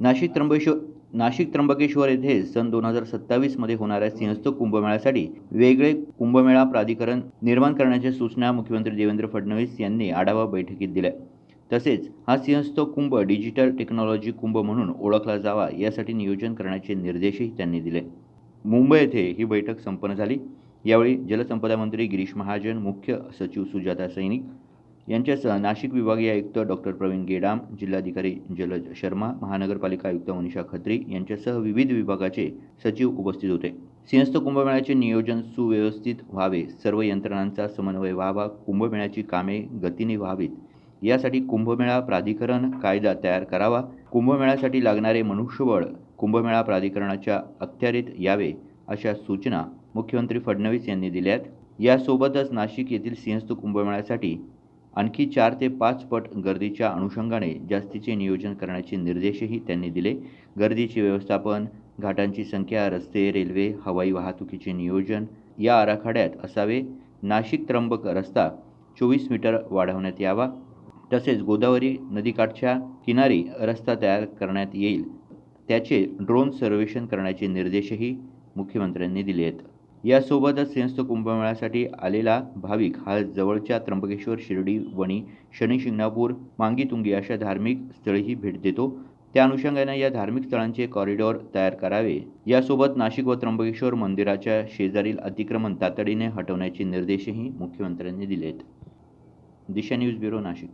नाशिक त्र्यंबकेश्वर नाशिक त्र्यंबकेश्वर येथे सन दोन हजार सत्तावीसमध्ये होणाऱ्या सिंहस्थ कुंभमेळ्यासाठी वेगळे कुंभमेळा प्राधिकरण निर्माण करण्याच्या सूचना मुख्यमंत्री देवेंद्र फडणवीस यांनी आढावा बैठकीत दिल्या. तसेच हा सिंहस्थ कुंभ डिजिटल टेक्नॉलॉजी कुंभ म्हणून ओळखला जावा यासाठी नियोजन करण्याचे निर्देशही त्यांनी दिले. मुंबई येथे ही बैठक संपन्न झाली. यावेळी जलसंपदा मंत्री गिरीश महाजन मुख्य सचिव सुजाता सैनिक यांच्यासह नाशिक विभागीय आयुक्त डॉक्टर प्रवीण गेडाम जिल्हाधिकारी जलज शर्मा महानगरपालिका आयुक्त मनीषा खत्री यांच्यासह विविध विभागाचे सचिव उपस्थित होते. सिंहस्थ कुंभमेळ्याचे नियोजन सुव्यवस्थित व्हावे सर्व यंत्रणांचा समन्वय व्हावा कुंभमेळ्याची कामे गतीने व्हावीत. यासाठी कुंभमेळा प्राधिकरण कायदा तयार करावा कुंभमेळ्यासाठी लागणारे मनुष्यबळ कुंभमेळा प्राधिकरणाच्या अखत्यारीत यावे अशा सूचना मुख्यमंत्री फडणवीस यांनी दिल्यात. यासोबतच नाशिक येथील सिंहस्थ कुंभमेळ्यासाठी आणखी चार ते पाच पट गर्दीच्या अनुषंगाने जास्तीचे नियोजन करण्याचे निर्देशही त्यांनी दिले. गर्दीचे व्यवस्थापन घाटांची संख्या रस्ते रेल्वे हवाई वाहतुकीचे नियोजन या आराखड्यात असावे. नाशिक त्र्यंबक रस्ता चोवीस मीटर वाढवण्यात यावा. तसेच गोदावरी नदीकाठच्या किनारी रस्ता तयार करण्यात येईल. त्याचे ड्रोन सर्वेक्षण करण्याचे निर्देशही मुख्यमंत्र्यांनी दिले आहेत. यासोबतच सिंहस्थ कुंभमेळ्यासाठी आलेला भाविक हा जवळच्या त्र्यंबकेश्वर शिर्डी वणी शनी शिंगणापूर मांगीतुंगी अशा धार्मिक स्थळीही भेट देतो. त्या अनुषंगाने या धार्मिक स्थळांचे कॉरिडॉर तयार करावे. यासोबत नाशिक व त्र्यंबकेश्वर मंदिराच्या शेजारील अतिक्रमण तातडीने हटवण्याचे निर्देशही मुख्यमंत्र्यांनी दिले आहेत दिशा न्यूज ब्युरो नाशिक.